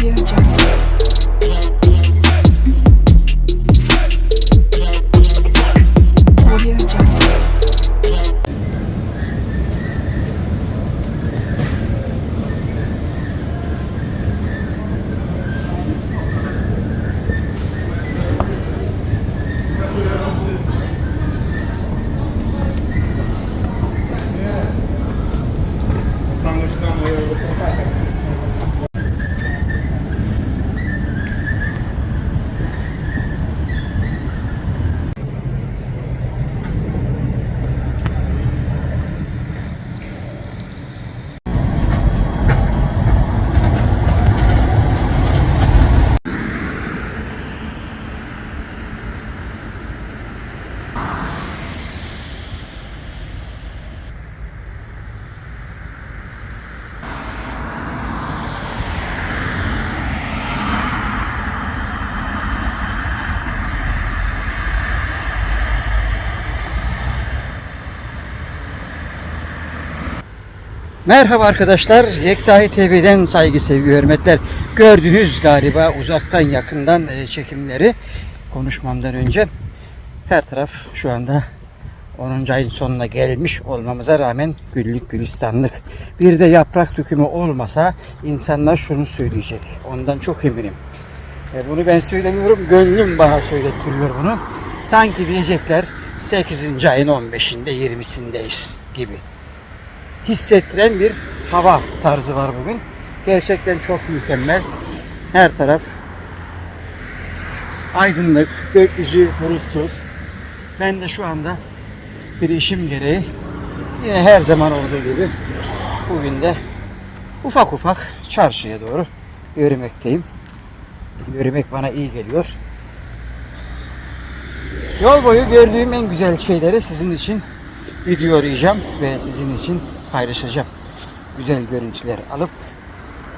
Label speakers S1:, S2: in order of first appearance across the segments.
S1: Audio Jungle.
S2: Merhaba arkadaşlar. Yektahi TV'den saygı sevgi hürmetler. Gördünüz galiba uzaktan yakından e, çekimleri konuşmamdan önce. Her taraf şu anda 10. ayın sonuna gelmiş olmamıza rağmen güllük gülistanlık. Bir de yaprak dökümü olmasa insanlar şunu söyleyecek. Ondan çok eminim. E, bunu ben söylemiyorum. Gönlüm bana söylettiriyor bunu. Sanki diyecekler 8. ayın 15'inde 20'sindeyiz gibi hissettiren bir hava tarzı var bugün. Gerçekten çok mükemmel. Her taraf aydınlık, gökyüzü bulutsuz. Ben de şu anda bir işim gereği yine her zaman olduğu gibi bugün de ufak ufak çarşıya doğru yürümekteyim. Yürümek bana iyi geliyor. Yol boyu gördüğüm en güzel şeyleri sizin için video arayacağım ve sizin için paylaşacağım. Güzel görüntüler alıp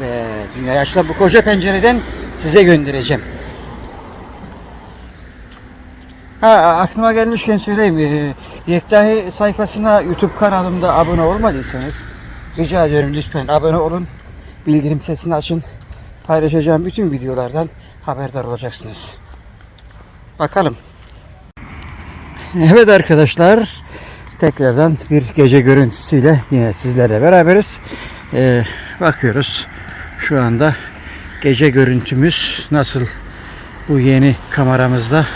S2: ve dünyaya açılan bu koca pencereden size göndereceğim. Ha aklıma gelmişken söyleyeyim. Ee, Yektahi sayfasına YouTube kanalımda abone olmadıysanız rica ediyorum lütfen abone olun. Bildirim sesini açın. Paylaşacağım bütün videolardan haberdar olacaksınız. Bakalım. Evet arkadaşlar tekrardan bir gece görüntüsüyle yine sizlerle beraberiz. Ee, bakıyoruz şu anda gece görüntümüz nasıl bu yeni kameramızda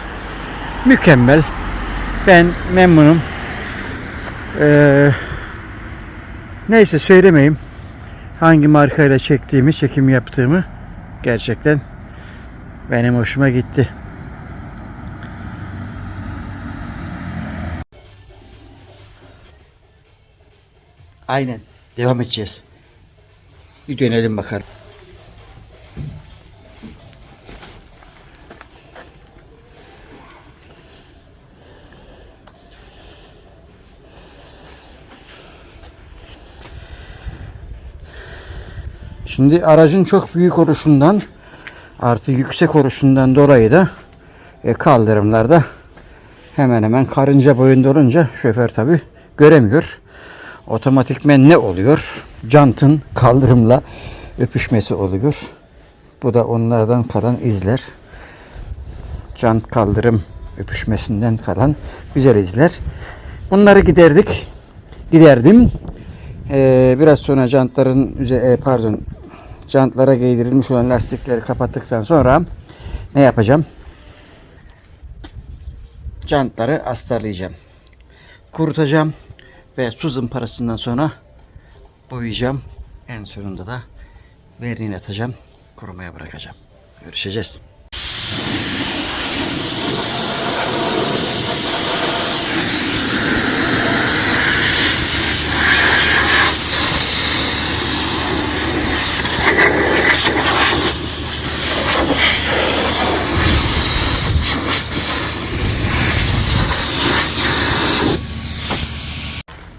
S2: mükemmel. Ben memnunum. Ee, neyse söylemeyeyim hangi markayla çektiğimi, çekim yaptığımı gerçekten benim hoşuma gitti. Aynen. Devam edeceğiz. Bir dönelim bakalım. Şimdi aracın çok büyük oluşundan artı yüksek oluşundan dolayı da e, kaldırımlarda hemen hemen karınca boyunda olunca şoför tabi göremiyor. Otomatikmen ne oluyor? Jantın kaldırımla öpüşmesi oluyor. Bu da onlardan kalan izler. Jant kaldırım öpüşmesinden kalan güzel izler. Bunları giderdik. Giderdim. Ee, biraz sonra jantların e, pardon jantlara giydirilmiş olan lastikleri kapattıktan sonra ne yapacağım? Jantları astarlayacağım. Kurutacağım ve su zımparasından sonra boyayacağım. En sonunda da verniğini atacağım. Kurumaya bırakacağım. Görüşeceğiz.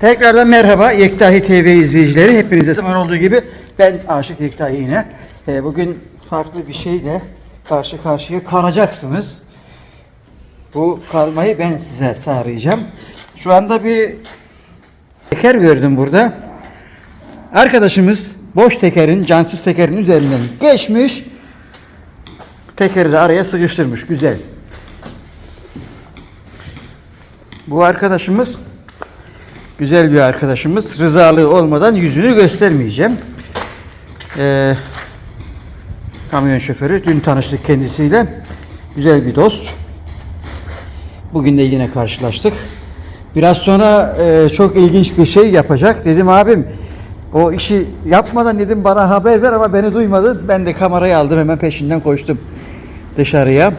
S2: Tekrardan merhaba Yektahi TV izleyicileri. Hepinize zaman olduğu gibi ben Aşık Yektahi yine. Ee, bugün farklı bir şeyle karşı karşıya kalacaksınız. Bu kalmayı ben size sağlayacağım. Şu anda bir teker gördüm burada. Arkadaşımız boş tekerin, cansız tekerin üzerinden geçmiş Tekeri de araya sıkıştırmış. Güzel. Bu arkadaşımız güzel bir arkadaşımız. Rızalığı olmadan yüzünü göstermeyeceğim. Ee, kamyon şoförü. Dün tanıştık kendisiyle. Güzel bir dost. Bugün de yine karşılaştık. Biraz sonra e, çok ilginç bir şey yapacak. Dedim abim o işi yapmadan dedim bana haber ver ama beni duymadı. Ben de kamerayı aldım hemen peşinden koştum dışarıya.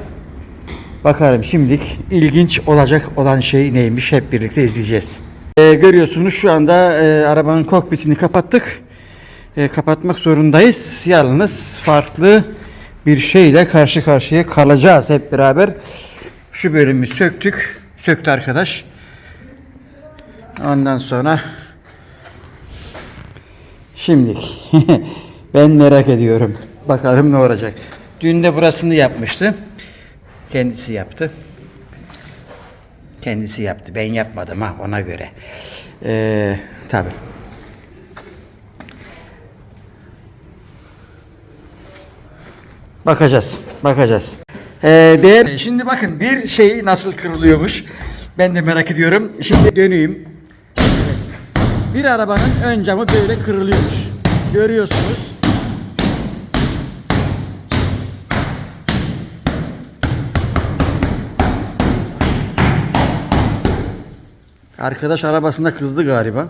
S2: Bakarım şimdilik ilginç olacak olan şey neymiş hep birlikte izleyeceğiz. E, görüyorsunuz şu anda e, arabanın kokpitini kapattık. E, kapatmak zorundayız. Yalnız farklı bir şeyle karşı karşıya kalacağız hep beraber. Şu bölümü söktük. Söktü arkadaş. Ondan sonra şimdilik ben merak ediyorum. Bakalım ne olacak. Dün de burasını yapmıştı. Kendisi yaptı. Kendisi yaptı. Ben yapmadım ha ona göre. Ee, tabii. Bakacağız. Bakacağız. Ee, değer. Şimdi bakın bir şey nasıl kırılıyormuş. Ben de merak ediyorum. Şimdi döneyim. Bir arabanın ön camı böyle kırılıyormuş. Görüyorsunuz. Arkadaş arabasında kızdı galiba.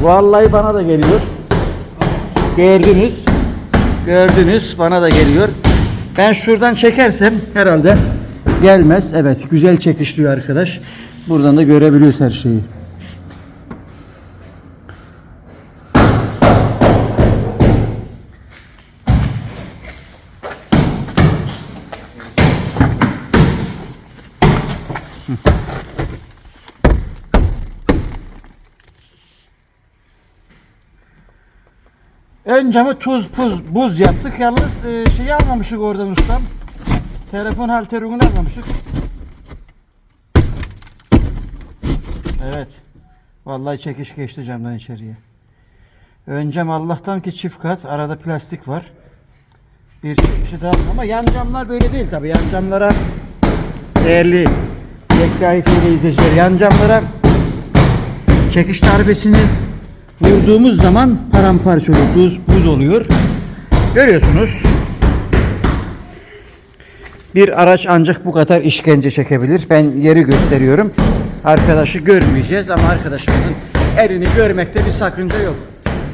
S2: Vallahi bana da geliyor. Gördünüz. Gördünüz bana da geliyor. Ben şuradan çekersem herhalde gelmez. Evet güzel çekişliyor arkadaş. Buradan da görebiliyoruz her şeyi. Ön camı tuz puz buz yaptık. Yalnız e, şeyi almamışık oradan ustam. Telefon halterugunu almamışık. Evet. Vallahi çekiş geçti camdan içeriye. Ön cam Allah'tan ki çift kat. Arada plastik var. Bir çekişi daha ama yan camlar böyle değil tabi. Yan camlara değerli Yekta izleyiciler yan camlara çekiş darbesini vurduğumuz zaman paramparça oluyor. Buz, buz oluyor. Görüyorsunuz. Bir araç ancak bu kadar işkence çekebilir. Ben yeri gösteriyorum. Arkadaşı görmeyeceğiz ama arkadaşımızın elini görmekte bir sakınca yok.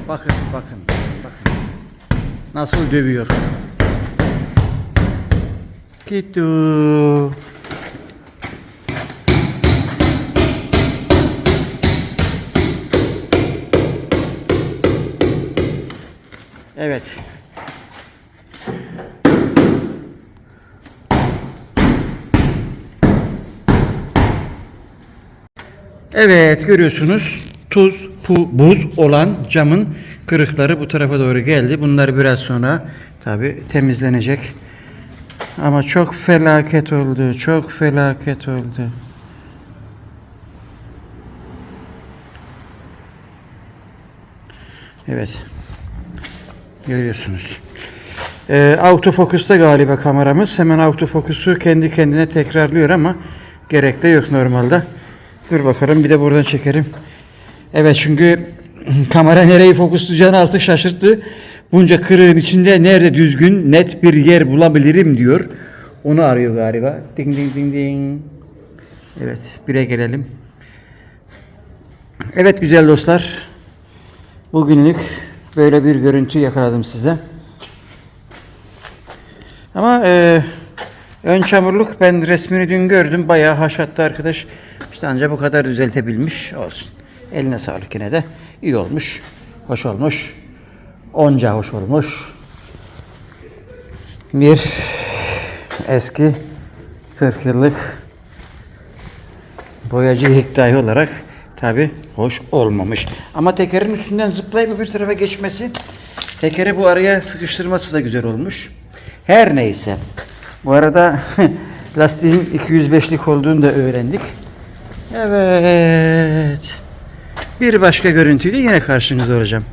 S2: Bakın, bakın, bakın. Nasıl dövüyor. Kitu. Evet. Evet görüyorsunuz tuz, pu, buz olan camın kırıkları bu tarafa doğru geldi. Bunlar biraz sonra tabi temizlenecek. Ama çok felaket oldu. Çok felaket oldu. Evet. Görüyorsunuz. Ee, autofokusta galiba kameramız. Hemen autofokusu kendi kendine tekrarlıyor ama gerek de yok normalde. Dur bakalım bir de buradan çekerim. Evet çünkü kamera nereyi fokuslayacağını artık şaşırttı. Bunca kırığın içinde nerede düzgün net bir yer bulabilirim diyor. Onu arıyor galiba. Ding ding ding ding. Evet bire gelelim. Evet güzel dostlar. Bugünlük böyle bir görüntü yakaladım size. Ama e, ön çamurluk ben resmini dün gördüm. Bayağı haşattı arkadaş. İşte ancak bu kadar düzeltebilmiş olsun. Eline sağlık yine de. iyi olmuş. Hoş olmuş. Onca hoş olmuş. Bir eski 40 yıllık boyacı hikayesi olarak tabi hoş olmamış. Ama tekerin üstünden zıplayıp bir tarafa geçmesi, tekeri bu araya sıkıştırması da güzel olmuş. Her neyse. Bu arada lastiğin 205'lik olduğunu da öğrendik. Evet. Bir başka görüntüyle yine karşınızda olacağım.